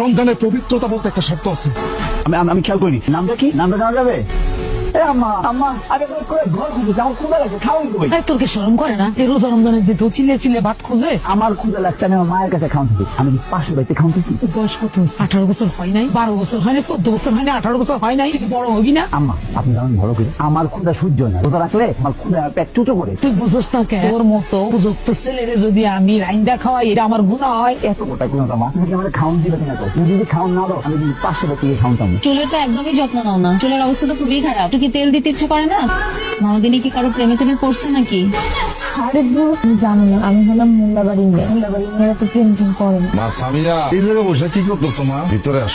রমজানের পবিত্রতা বলতে একটা শব্দ আছে। আমি খেয়াল করিনি। নামটা কি? নামটা জানা যাবে? আমার তোর কি শরম করে না? এই রোজা রমজানের দিন তো চিলে চিলে ভাত খোঁজে। আমার ক্ষুদা লাগছে আমি আমার মায়ের কাছে খাওয়ান থাকি আমি পাশে বাড়িতে খাওয়ান থাকি বয়স কত? আঠারো বছর হয় নাই বারো বছর হয় নাই চোদ্দ বছর হয় নাই আঠারো বছর হয় নাই তুই বড় হবি না? আম্মা আপনি যেমন বড় করে আমার ক্ষুদা সহ্য না। রোজা রাখলে আমার পেট চুটো করে। তুই বুঝোস না কেন? তোর মতো উপযুক্ত ছেলেরে যদি আমি রাইন্দা খাওয়াই এটা আমার গুণা হয়। এত গোটা কোনো দামা তুমি আমার খাওয়ান দিবে কিনা তো তুমি যদি খাওয়ান না দাও আমি পাশে বাড়িতে চাবো চুলের তো একদমই যত্ন নাও না। চুলের অবস্থা তো খুবই খারাপ। কি তেল দিতে ইচ্ছে করে না? মনোদিনী কি কারও প্রেমে টেমে পড়ছে নাকি? আরে ব্রো তুমি জানো না আমি হলাম মোল্লাবাড়ি মেয়ে। মোল্লাবাড়ি মেয়েরা তো প্রেম টেম করে না। মা সামিয়া এই জায়গায় বসে কি করতেছো মা? ভিতরে আস।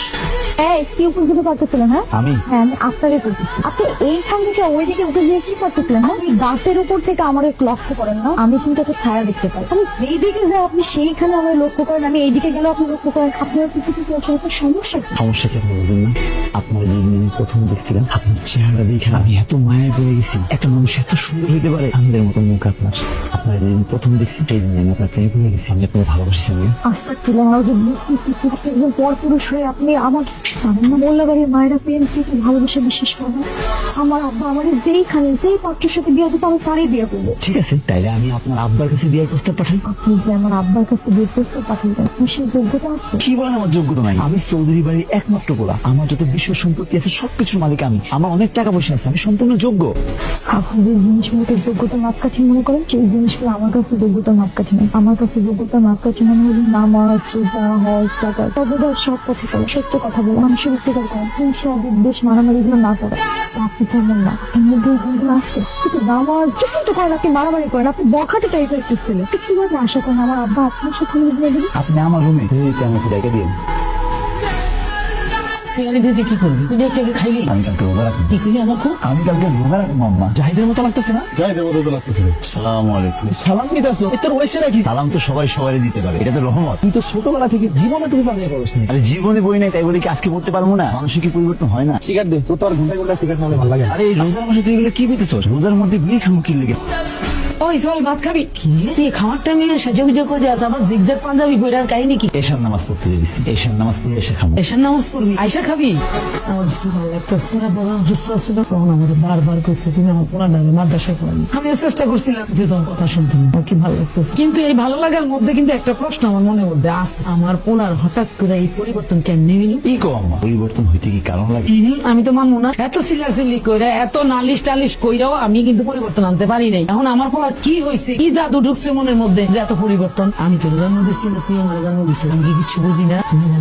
এই কি উপযোগী পারতেছিলেন হ্যাঁ? আমি? হ্যাঁ আমি আপনারই করতেছি। আপনি এইখান থেকে ওইদিকে উঠে যেয়ে কি করতেছিলেন হ্যাঁ? আপনি গাছের উপর থেকে আমার লক্ষ্য করেন না। আমি কিন্তু একটা ছায়া দেখতে পাই। আমি যেই দিকে যাই আপনি সেইখানে আমার লক্ষ্য করেন। আমি এইদিকে গেলেও আপনি লক্ষ্য করেন। আপনার কিছু কিছু একটা সমস্যা কি? সমস্যা কি বুঝেন না? আপনার যেদিন প্রথম দেখছিলাম আপনার চেহারা দেখে আমি এত মায়া পড়ে গেছি। একটা মানুষ এত সুন্দর হইতে পারে আমাদের মতো মুখ আপনার। আপনার যেদিন প্রথম দেখছি সেই দিন আমি আপনার প্রেমে পড়ে গেছি। আমি আপনাকে ভালোবাসি আমি আস্তে ছিলেন যে সি সি সি আপনি পরপুরুষ হয়ে আপনি আমাকে না মোল্লাবাড়ির মায়েরা প্রেম থেকে ভালোবেসে বিশ্বাস করবেন। আমার আব্বা আমার যেইখানে যেই পাত্রের সাথে বিয়ে দিতে আমি তারই বিয়ে করব। ঠিক আছে তাইলে আমি আপনার আব্বার কাছে বিয়ের প্রস্তাব পাঠাই। আপনি যে আমার আব্বার কাছে বিয়ে প্রস্তাব পাঠাবেন আপনার সেই যোগ্যতা আছে। কি বলেন আমার যোগ্যতা নাই? আমি চৌধুরী বাড়ির একমাত্র পোলা। আমার যত বিশ্ব সম্পত্তি আছে সবকিছুর মালিক আমি। আমার অনেক টাকা পয়সা আছে আমি সম্পূর্ণ যোগ্য। আপনি যে জিনিসগুলোকে যোগ্যতা মাপকাঠি মনে করেন সেই জিনিসগুলো আমার কাছে যোগ্যতা মাপকাঠি নেই। আমার কাছে যোগ্যতা মাপকাঠি মনে হলো নামাজ রোজা হজ জাকাত সর্বদা সব কথা চলে সত্য কথা বলে, মানুষের উপকার করেন হিংসা, বিদ্বেষ, মারামারি গুলো না করে। আপনি তেমন না। আপনার মধ্যে এই আছে। কিন্তু নামাজ কিছু তো করেন, আপনি মারামারি করেন, আপনি বখাটে টাইপের একটু ছেলে। আপনি কীভাবে আশা করেন আমার আব্বা আপনার সাথে আপনি আমার রুমে আমাকে ডেকে দিন দিতে কি করবি? তুই খাইলি? আমি কালকে রোজা রাখব। কি করলি আমার খুব? আমি কালকে রোজা রাখব আম্মা। জাহিদের মতো লাগতেছে না? তো লাগতেছে। সালাম আলাইকুম। সালাম তোর হয়েছে নাকি? সালাম তো সবাই সবাই দিতে পারে। এটা তো রহমত। তুই তো ছোটবেলা থেকে জীবনে টুপি বানিয়ে পড়ছ নি। আরে জীবনে বই নাই তাই বলে কি আজকে পড়তে পারব না? মানুষের কি পরিবর্তন হয় না? সিগারেট দে তোর তো ঘণ্টা ঘণ্টা সিগারেট নামলে ভালো লাগে আরে এই রোজার মাসে তুই এগুলো কি পেতেছ রোজার মধ্যে বিড়ি খামু কি লেগে? ওই ভাত খাবি? কি তুই খাওয়ার টাইমে করে আবার পাঞ্জাবি পরে কাহিনী কি? এশার নামাজ পড়তে দিয়েছি এশার নামাজ পড়ে এসে খামু এসার নামাজ পড়বি? আয়সা খাবি? আমার ভালো লাগতেছে না বড় অসুস্থ ছিল। তখন আমার বারবার করছে তুমি আমার পোড়া মাদ্রাসায় পড়ালি আমি চেষ্টা করছিলাম যে তোমার কথা। কি ভালো লাগতেছে? কিন্তু এই ভালো লাগার মধ্যে কিন্তু একটা প্রশ্ন আমার মনে মধ্যে আস আমার পোলার হঠাৎ করে এই পরিবর্তন কেমনে হইল? কি পরিবর্তন হইতে কি কারণ লাগে? আমি তো মানবো না। এত সিলাসিলি কইরা এত নালিশ টালিশ কইরাও আমি কিন্তু পরিবর্তন আনতে পারি নাই। এখন আমার পোলার কি হয়েছে? কি জাদু ঢুকছে মনের মধ্যে? যে এত পরিবর্তন। আমি তোর জন্ম দিচ্ছি না? তুই আমার জন্ম দিচ্ছি আমি কিছু বুঝি না?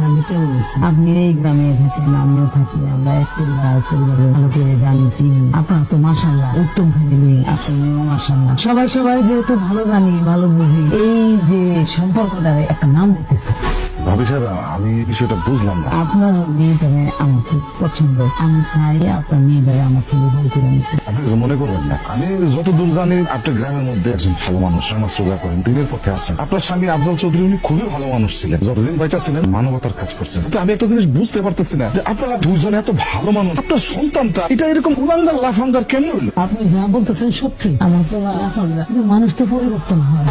আমি কেমন আপনি এই গ্রামে থাকেন আমিও থাকি, আমরা এক পরিবার, পরিবারের ভালো করে জানি, চিনি। আপনার তো মাসাল্লাহ উত্তম ফ্যামিলি আপনিও মাসাল্লাহ সবাই সবাই যেহেতু ভালো জানি, ভালো বুঝি, এই যে সম্পর্কটা একটা নাম দিতেছে। ভাবি সাহেব আমি বিষয়টা বুঝলাম না। আপনার মেয়েটাকে আমার খুব পছন্দ আমি চাই আপনার মেয়েটাকে আমার ছেলে বই করে নিতে। আপনি মনে করবেন না। আমি যতদূর জানি আপনার গ্রামের মধ্যে একজন ভালো মানুষ সমাজ সোজা করেন দিনের পথে আছেন। আপনার স্বামী আফজাল চৌধুরী উনি খুবই ভালো মানুষ ছিলেন। যতদিন বাইটা ছিলেন মানবতার কাজ করছেন। আমি একটা জিনিস বুঝতে পারতেছি না যে আপনারা দুজন এত ভালো মানুষ আপনার সন্তানটা এটা এরকম উলাঙ্গার লাফাঙ্গার কেন আপনি যা বলতেছেন সত্যি আমার এখন মানুষ তো পরিবর্তন হয়।